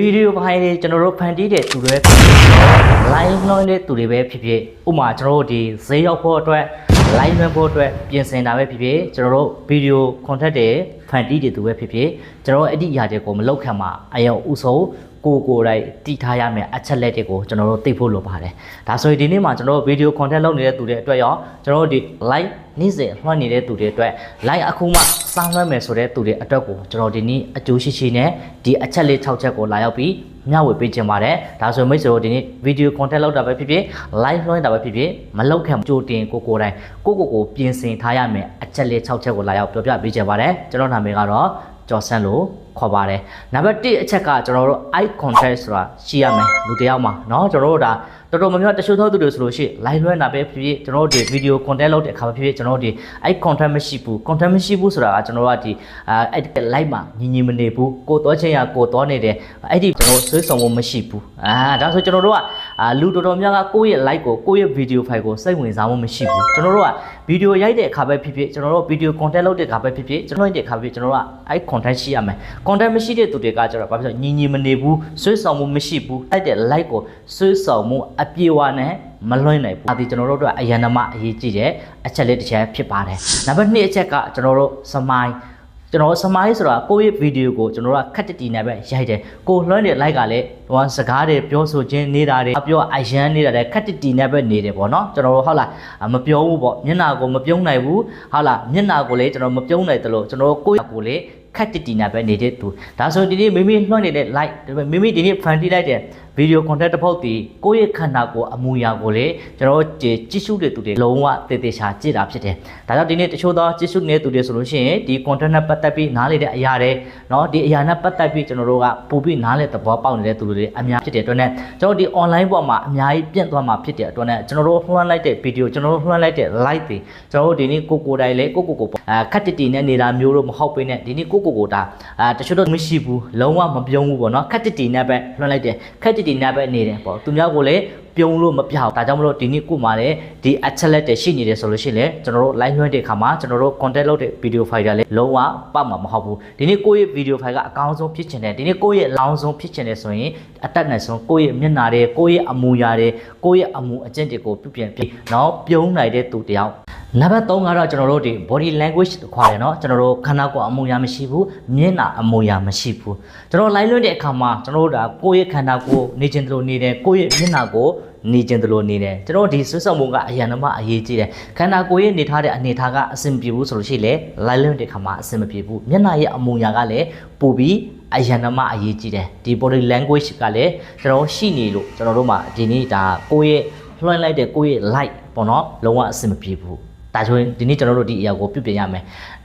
ဗီဒီယိုဖိုင်တွေကျွန်တော်တို့ဖန်တီးတဲ့သူတွေပဲဖြစ်ဖြစ် live လွှင့်တဲ့သူတွေပဲဖြစ်ဖြစ်ဥပမာကျွန်တော်တို့ဒီဈေးရောက်ဖို့အတွက် live လွှင့်ဖို့အတွက်ပြင်ဆင်တာပဲဖြစ်ဖြစ်ကျွန်တော်တို့ဗီဒီယို content တွေဖန်တီးတဲ့သူပဲဖြစ်ဖြစ်ကျွန်တော်တို့အဲ့ဒီအရာတွေကိုမလောက်ခံမှာအယောဥဆုံး ကိုယ်ကိုယ်တိုင်တည်ထားရမယ်အချက်လက်တွေကိုကျွန်တော်တို့သိဖို့လိုပါတယ်ဒါဆိုရင်ဒီနေ့မှာကျွန်တော်တို့ဗီဒီယို content လုပ်နေတဲ့သူတွေအတွက်ရောကျွန်တော်တို့ဒီ live နေ့စဉ်လွှင့်နေတဲ့သူတွေအတွက် live အခုမှစမ်းလွှင့်မယ်ဆိုတဲ့သူတွေအတွက်ကိုကျွန်တော်ဒီနေ့အကျိုးရှိရှိနဲ့ဒီအချက်လေး6ချက်ကိုလာရောက်ပြီးမျှဝေပေးခြင်းပါတယ်ဒါဆိုမိတ်ဆွေတို့ဒီနေ့ဗီဒီယို content လောက်တာပဲဖြစ်ဖြစ် live လွှင့်တာပဲဖြစ်ဖြစ်မလောက်ခံကြိုတင်ကိုကိုယ်တိုင်ကိုကိုကိုပြင်ဆင်ထားရမယ်အချက်လေး6ချက်ကိုလာရောက်ပြောပြပေးခြင်းပါတယ်ကျွန်တော်နာမည်ကတော့ ကျော်ဆန်းလို့ခေါ်ပါတယ်နံပါတ်1အချက်ကကျွန်တော်တို့ eye contact ဆိုတာရှိရမယ်လူတစ်ယောက်မှာเนาะကျွန်တော်တို့ဒါတော်တော်များများတချို့သောသူတွေဆိုလို့ရှိရင် live လွှင့်တာပဲဖြစ်ဖြစ်ကျွန်တော်တို့ဒီ video content လုပ်တဲ့အခါပဲဖြစ်ဖြစ်ကျွန်တော်တို့ဒီ eye contact မရှိဘူး content မရှိဘူးဆိုတာကကျွန်တော်တို့ကဒီအဲအဲ့ဒီ live မှာညီညီမနေဘူးကိုယ်တော့ချင်းရကိုယ်တော့နေတယ်အဲ့ဒီကျွန်တော်ဆွေးဆောင်မှုမရှိဘူးအာဒါဆိုကျွန်တော်တို့က အာလူတော်တော်များကကိုယ့်ရဲ့ live ကိုကိုယ့်ရဲ့ video file ကိုစိတ်ဝင်စားမှုမရှိဘူးကျွန်တော်တို့က video ရိုက်တဲ့အခါပဲဖြစ်ဖြစ်ကျွန်တော်တို့ video content လုပ်တဲ့အခါပဲဖြစ်ဖြစ်ကျွန်တော်တို့တဲ့အခါပဲဖြစ်ကျွန်တော်တို့ကအဲ့ content ရှိရမယ် content မရှိတဲ့သူတွေကကျတော့ဘာဖြစ်လဲညီညီမနေဘူးဆွေးဆောင်မှုမရှိဘူးအဲ့တဲ့ like ကိုဆွေးဆောင်မှုအပြေအဝနဲ့မလွှင့်နိုင်ဘူး။ဒါဒီကျွန်တော်တို့အတွက်အရန်နမအရေးကြီးတဲ့အချက်လေးတစ်ချက်ဖြစ်ပါတယ်။နံပါတ်2အချက်ကကျွန်တော်တို့စမိုင်း ကျွန်တော်စမိုင်းဆိုတာကိုယ့်ရဲ့ဗီဒီယိုကိုကျွန်တော်တို့ကခက်တတီနဲ့ပဲရိုက်တယ်။ကိုလွှင့်တဲ့ like ကလည်းဟိုစကားတွေပြောဆိုခြင်းနေတာတွေအပြောအရန်နေတာတွေခက်တတီနဲ့ပဲနေတယ်ပေါ့နော်။ကျွန်တော်တို့ဟုတ်လားမပြောဘူးပေါ့မျက်နာကိုမပြုံးနိုင်ဘူးဟုတ်လားမျက်နာကိုလည်းကျွန်တော်မပြုံးနိုင်တယ်လို့ကျွန်တော်ကိုယ့်ကိုယ်လည်းခက်တတီနာပဲနေတဲ့သူဒါဆိုဒီနေ့မိမိလွှင့်နေတဲ့ like မိမိဒီနေ့ဖန်တီးလိုက်တဲ့ video content တစ်ပုတ်ဒီကိုယ့်ရဲ့ခန္ဓာကိုယ်အမူအရာကိုလေကျွန်တော်ကြည့်ကြည့်ရှုတဲ့သူတွေလုံးဝတည်တည်ရှာကြည့်တာဖြစ်တယ်ဒါကြောင့်ဒီနေ့တချို့သောကြည့်ရှုနေတဲ့သူတွေဆိုလို့ရှိရင်ဒီ content နဲ့ပတ်သက်ပြီးနားလေတဲ့အရာတွေเนาะဒီအရာနဲ့ပတ်သက်ပြီးကျွန်တော်တို့ကပို့ပြီးနားလေသဘောပေါက်နေတဲ့သူတွေအများဖြစ်တဲ့အတွက်နဲ့ကျွန်တော်ဒီ online ပေါ်မှာအများကြီးပြန့်သွားမှာဖြစ်တဲ့အတွက်နဲ့ကျွန်တော်တို့လွှမ်းလိုက်တဲ့ video ကျွန်တော်တို့လွှမ်းလိုက်တဲ့ live တွေကျွန်တော်တို့ဒီနေ့ကိုကိုတိုင်လေကိုကိုကိုအာခက်တတီနဲ့နေတာမျိုးတော့မဟုတ်ပေနဲ့ဒီနေ့ကိုကိုကိုဒါအာတချို့တော့မရှိဘူးလုံးဝမပြုံးဘူးပေါ့နော်ခက်တတီနဲ့ပဲလွှမ်းလိုက်တယ်ခက်တ တီနဲ့ပဲနေတယ်ပေါ့သူများကိုလည်းပြုံးလို့မပြအောင်ဒါကြောင့်မလို့ဒီနေ့ကိုမှလည်းဒီအချက်လက်တွေရှိနေတယ်ဆိုလို့ရှိရင်လည်းကျွန်တော်တို့ live လွှင့်တဲ့အခါမှာကျွန်တော်တို့ content လုပ်တဲ့ video file တွေလည်းလုံးဝပတ်မှာမဟုတ်ဘူးဒီနေ့ကိုယ့်ရဲ့ video file ကအကောင်းဆုံးဖြစ်ချင်တယ်ဒီနေ့ကိုယ့်ရဲ့အလောင်းဆုံးဖြစ်ချင်တယ်ဆိုရင်အတက်နဲ့ဆုံးကိုယ့်ရဲ့မျက်နှာတွေကိုယ့်ရဲ့အမူအရာတွေကိုယ့်ရဲ့အမူအကျင့်တွေကိုပြုပြင်ပြီးနောက်ပြုံးနိုင်တဲ့သူတယောက် နံပါတ်3ကတော့ကျွန်တော်တို့ဒီ body language ကိုခေါ်တယ်เนาะကျွန်တော်တို့ခန္ဓာကိုယ်အမူအရာမရှိဘူးမျက်နှာအမူအရာမရှိဘူးကျွန်တော် live လွှင့်တဲ့အခါမှာကျွန်တော်တို့ဒါကိုယ့်ရဲ့ခန္ဓာကိုယ်နေခြင်းတလို့နေတယ်ကိုယ့်ရဲ့မျက်နှာကိုနေခြင်းတလို့နေတယ်ကျွန်တော်ဒီဆွဆောင်မှုကအရန်မအရေးကြီးတယ်ခန္ဓာကိုယ်ရဲ့နေထားတဲ့အနေထားကအဆင်ပြေဘူးဆိုလို့ရှိရင်လေ live လွှင့်တဲ့အခါမှာအဆင်မပြေဘူးမျက်နှာရဲ့အမူအရာကလည်းပိုပြီးအယံနမအရေးကြီးတယ်ဒီ body language ကလည်းကျွန်တော်ရှိနေလို့ကျွန်တော်တို့မှာဒီနေ့ဒါကိုယ့်ရဲ့လွှင့်လိုက်တဲ့ကိုယ့်ရဲ့ light ပေါ့နော်လုံးဝအဆင်မပြေဘူး ဒါဆိုရင်ဒီနေ့ကျွန်တော်တို့ဒီအရာကိုပြုပြင်ရမယ်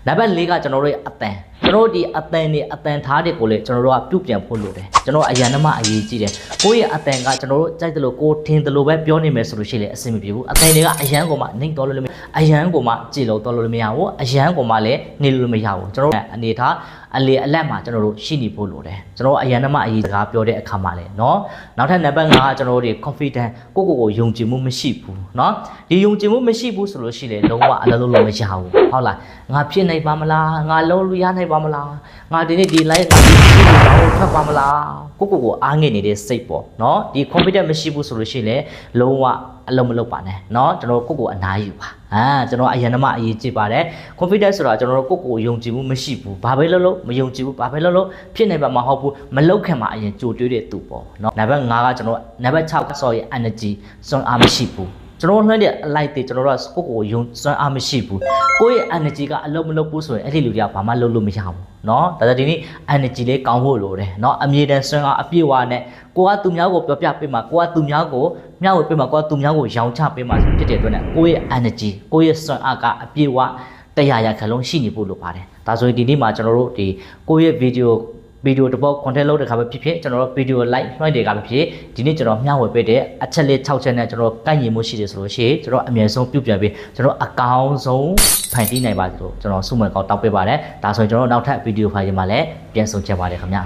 နံပါတ်၄ကကျွန်တော်တို့ရဲ့အတန်ကျွန်တော်တို့ဒီအတန်နေအတန်ထားတွေကိုလည်းကျွန်တော်တို့ကပြုပြင်ဖို့လိုတယ်ကျွန်တော်အယံနမအရေးကြီးတယ်ကိုယ့်ရဲ့အတန်ကကျွန်တော်တို့ကြိုက်တယ်လို့ကိုယ်ထင်တယ်လို့ပဲပြောနေမယ်ဆိုလို့ရှိရင်လည်းအဆင်မပြေဘူးအတန်တွေကအယံကိုမှနှိမ့်တော်လို့လည်း မအယံကိုမှကြည်လို့တော်လို့လည်းမရဘူးအယံကိုမှလည်းနေလို့မရဘူးကျွန်တော်တို့အနေထားအလေအလတ်မှာကျွန်တော်တို့ရှိနေဖို့လိုတယ်ကျွန်တော်အယံနမအရေးစကားပြောတဲ့အခါမှာလည်းเนาะနောက်ထပ်နံပါတ်5ကကျွန်တော်တို့ဒီ confident ကိုကိုကိုယုံကြည်မှုမရှိဘူးเนาะဒီယုံကြည်မှုမရှိဘူးဆိုလို့ရှိရင်လုံးဝအလုပ်လုပ်လို့မရဘူးဟုတ်လားငါဖြစ်နိုင်ပါမလားငါလုံးလို့ရနိုင်ပါမလားငါဒီနေ့ဒီ live ငါဒီဖြစ်လို့တော့ထွက်ပါမလားကိုကိုကိုအားငယ်နေတဲ့စိတ်ပေါ့เนาะဒီ confident မရှိဘူးဆိုလို့ရှိရင်လုံးဝ အလုံးမလုပ်ပါနဲ့เนาะကျွန်တော်ကိုကိုအနားယူပါအာကျွန်တော်အရင်ကမှအရေးကြီးပါတယ် confidence ဆိုတာကျွန်တော်တို့ကိုကိုယုံကြည်မှုမရှိဘူးဘာပဲလုပ်လို့မယုံကြည်ဘူးဘာပဲလုပ်လို့ဖြစ်နေပါမဟုတ်ဘူးမလောက်ခင်မှာအရင်ကြိုတွေးတဲ့သူပေါ့เนาะနံပါတ်5ကကျွန်တော်နံပါတ်6က sorry energy စွမ်းအားမရှိဘူး ကျွန်တော်နှွှဲတဲ့အလိုက်တွေကျွန်တော်တို့ကကိုကိုယုံစွမ်းအားမရှိဘူးကိုယ့်ရဲ့ energy ကအလုံးမလုံးဘူးဆိုရင်အဲ့ဒီလူတွေကဘာမှလုပ်လို့မရဘူးเนาะဒါကြောင့်ဒီနေ့ energy လေးကောင်းဖို့လိုတယ်เนาะအမြဲတမ်းစွမ်းအားအပြည့်အဝနဲ့ကိုကသူများကိုပြောပြပေးမှာကိုကသူများကိုမျှဝေပေးမှာကိုကသူများကိုရောင်းချပေးမှာဖြစ်တဲ့အတွက်နဲ့ကိုယ့်ရဲ့ energy ကိုယ့်ရဲ့စွမ်းအားကအပြည့်အဝတရားရခလုံးရှိနေဖို့လိုပါတယ်ဒါဆိုရင်ဒီနေ့မှာကျွန်တော်တို့ဒီကိုယ့်ရဲ့ video ဗီဒီယိုတစ်ပုတ် content လုပ်တဲ့ခါပဲဖြစ်ဖြစ်ကျွန်တော်တို့ဗီဒီယို live လွှင့်တဲ့ခါပဲဖြစ်ဒီနေ့ကျွန်တော်မျှဝေပေးတဲ့အချက်လေး6ချက်နဲ့ကျွန်တော်ကိုက်ညီမှုရှိတယ်ဆိုလို့ရှိရင်ကျွန်တော်အမြဲဆုံးပြုပြင်ပြီးကျွန်တော်အကောင်းဆုံးဖန်တီးနိုင်ပါသလိုကျွန်တော်စုမကောင်းတောက်ပေးပါတယ်ဒါဆိုရင်ကျွန်တော်နောက်ထပ်ဗီဒီယိုဖိုင်တွေမှာလည်းပြန်ဆုံချက်ပါတယ်ခင်ဗျာ